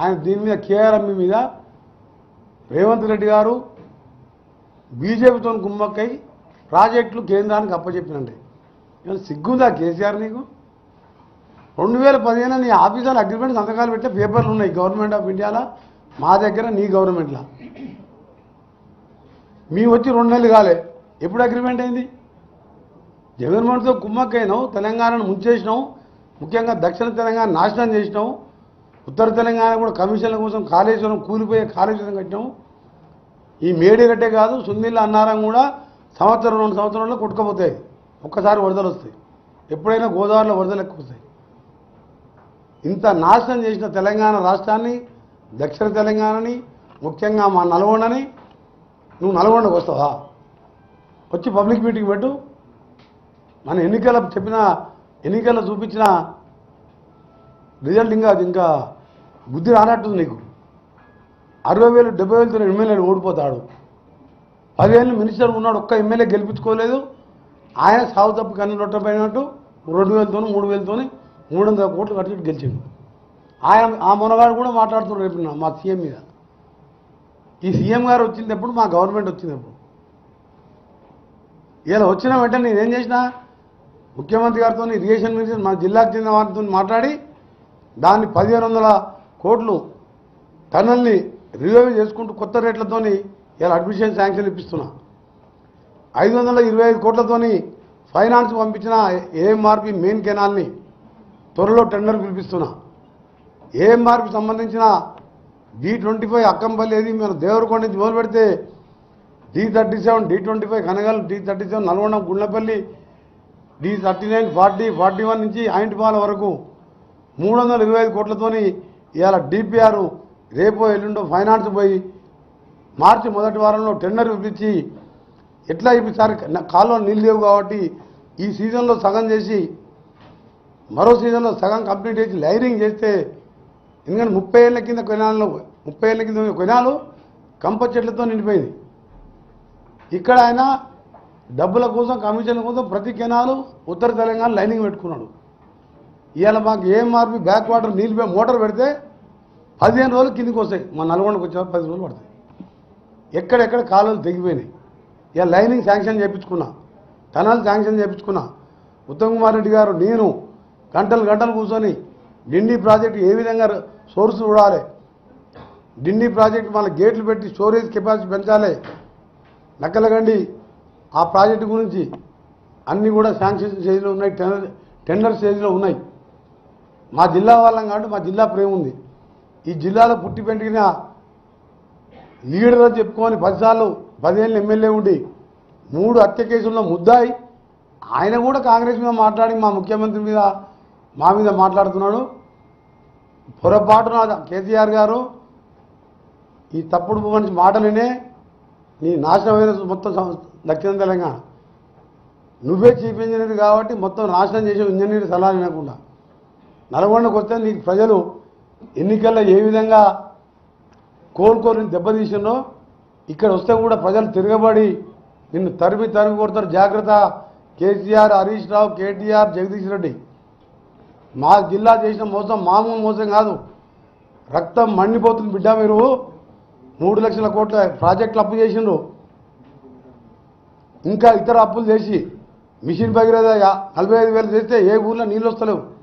ఆయన దీని మీద కేఆర్ఎం మీద రేవంత్ రెడ్డి గారు బీజేపీతో గుమ్మక్కై ప్రాజెక్టులు కేంద్రానికి అప్పచెప్పినండి. ఇవాళ సిగ్గుందా కేసీఆర్ నీకు? రెండు వేల పదిహేను నీ ఆఫీసర్ అగ్రిమెంట్ సంతకాలు పెట్టే పేపర్లు ఉన్నాయి గవర్నమెంట్ ఆఫ్ ఇండియాలో మా దగ్గర నీ గవర్నమెంట్లో. మీ వచ్చి రెండు నెలలు కాలే. ఎప్పుడు అగ్రిమెంట్ అయింది? జగన్మోహన్తో కుమ్మక్కైనావు తెలంగాణను ముంచేసినావు ముఖ్యంగా దక్షిణ తెలంగాణ నాశనం చేసినావు ఉత్తర తెలంగాణ కూడా కమిషన్ల కోసం కాళేశ్వరం కూలిపోయే కాళేశ్వరం కట్టాము ఈ మేడిగడ్డే కాదు సుందిల్ల అన్నారం కూడా సంవత్సరం రెండు సంవత్సరంలో కొట్టుకపోతాయి. ఒక్కసారి వరదలు వస్తాయి. ఎప్పుడైనా గోదావరిలో వరదలు ఎక్కువ వస్తాయి. ఇంత నాశనం చేసిన తెలంగాణ రాష్ట్రాన్ని దక్షిణ తెలంగాణని ముఖ్యంగా మా నల్గొండని నువ్వు నల్గొండకు వస్తావా? వచ్చి పబ్లిక్ మీటింగ్ పెట్టు. మన ఎన్నికల చెప్పిన ఎన్నికల్లో చూపించిన రిజల్ట్ ఇంకా ఇంకా బుద్ధి రానట్టుంది నీకు. అరవై వేలు డెబ్బై వేలతో ఎమ్మెల్యేలు ఓడిపోతాడు. పదివేలు మినిస్టర్ ఉన్నాడు ఒక్క ఎమ్మెల్యే గెలిపించుకోలేదు. ఆయన సాగు తప్పు కన్ను రొట్టపోయినట్టు రెండు వేలతో మూడు వేలతో మూడు వందల కోట్లు ఖర్చు గెలిచిండు. ఆయన ఆ మునగాడు కూడా మాట్లాడుతున్నాడు రేపు మా సీఎం మీద. ఈ సీఎం గారు వచ్చినప్పుడు మా గవర్నమెంట్ వచ్చినప్పుడు. ఇలా వచ్చిన వెంటనే నేనేం చేసిన ముఖ్యమంత్రి గారితో ఇరిగేషన్ మినిస్టర్ మా జిల్లాకు చెందిన వారితో మాట్లాడి దాన్ని పదిహేను వందల కోట్లు టన్నల్ని రివ్యూ చేసుకుంటూ కొత్త రేట్లతోని ఇలా అడ్మిషన్ శాంక్షన్ ఇప్పిస్తున్నా. ఐదు వందల ఇరవై ఐదు కోట్లతోని ఫైనాన్స్ పంపించిన ఏఎంఆర్పి మెయిన్ కెనాల్ని త్వరలో టెండర్ పిలిపిస్తున్నా. ఏఎంఆర్పి సంబంధించిన డి ట్వంటీ ఫైవ్ అక్కంపల్లి ఏది మేము దేవరకొండ నుంచి మొదలు పెడితే D thirty seven D twenty five Kangal D thirty seven Nalgonda Gundlapalli D thirty nine forty forty one నుంచి ఆయింటిపాల వరకు మూడు వందల ఇరవై ఐదు కోట్లతోని ఇవాళ డిపిఆర్ రేపో ఎల్లుండో ఫైనాన్స్ పోయి మార్చి మొదటి వారంలో టెండర్ ఇప్పించి ఎట్లా ఇప్పించారు? కాలువ నీళ్ళు లేవు కాబట్టి ఈ సీజన్లో సగం చేసి మరో సీజన్లో సగం కంప్లీట్ చేసి లైరింగ్ చేస్తే ఎందుకంటే ముప్పై ఏళ్ళ కింద కొనాలలో ముప్పై ఏళ్ళ కింద కొనాలు కంప చెట్లతో నిండిపోయింది. ఇక్కడ ఆయన డబ్బుల కోసం కమిషన్ల కోసం ప్రతి కెనాలు ఉత్తర తెలంగాణ లైనింగ్ పెట్టుకున్నాడు. ఇవాళ మాకు ఏఎంఆర్పి బ్యాక్ వాటర్ నీళ్ళు మోటార్ పెడితే పదిహేను రోజులు కిందికి వస్తాయి. మా నల్గొండకు వచ్చే పది రోజులు పడతాయి ఎక్కడెక్కడ కాలువలు తెగిపోయినాయి. ఇక లైనింగ్ శాంక్షన్ చేయించుకున్నా టనల్ శాంక్షన్ చేయించుకున్నా ఉత్తమ్ కుమార్ రెడ్డి గారు నేను గంటలు గంటలు కూర్చొని డిండి ప్రాజెక్టు ఏ విధంగా సోర్స్ చూడాలి డిండి ప్రాజెక్టు మళ్ళీ గేట్లు పెట్టి స్టోరేజ్ కెపాసిటీ పెంచాలి నక్కలగండి ఆ ప్రాజెక్టు గురించి అన్నీ కూడా శాంక్షన్ స్టేజ్లో ఉన్నాయి టెండర్ టెండర్ స్టేజ్లో ఉన్నాయి. మా జిల్లా వాళ్ళం కాబట్టి మా జిల్లా ప్రేమ ఉంది. ఈ జిల్లాలో పుట్టి పెంటిన లీడర్ అని చెప్పుకొని పదిసార్లు పదిహేళ్ళు ఎమ్మెల్యే ఉండి మూడు హత్య కేసుల్లో ముద్దాయి. ఆయన కూడా కాంగ్రెస్ మీద మాట్లాడి మా ముఖ్యమంత్రి మీద మా మీద మాట్లాడుతున్నాడు. పొరపాటున కేసీఆర్ గారు ఈ తప్పుడు మనిషి మాటలనే నీ నాశనమైన మొత్తం దక్షిణ తెలంగాణ. నువ్వే చీఫ్ ఇంజనీర్ కాబట్టి మొత్తం నాశనం చేసే ఇంజనీర్ సలహా వినకుండా. నల్గొండకు వస్తే నీకు ప్రజలు ఎన్నికల్లో ఏ విధంగా కోలుకొని దెబ్బతీసినో ఇక్కడ వస్తే కూడా ప్రజలు తిరగబడి నిన్ను తరిమి తరిమి కొడతారు. జాగ్రత్త. కేసీఆర్ హరీష్ రావు కేటీఆర్ జగదీష్ రెడ్డి. మా జిల్లా చేసిన మోసం మామూలు మోసం కాదు. రక్తం మండిపోతుంది బిడ్డ మీరు. మూడు లక్షల కోట్ల ప్రాజెక్టులు అప్పు చేసిండ్రు. ఇంకా ఇతర అప్పులు చేసి మిషన్ భగీరథ నలభై ఐదు వేలు చేస్తే ఏ ఊర్లో నీళ్ళు వస్తలేవు.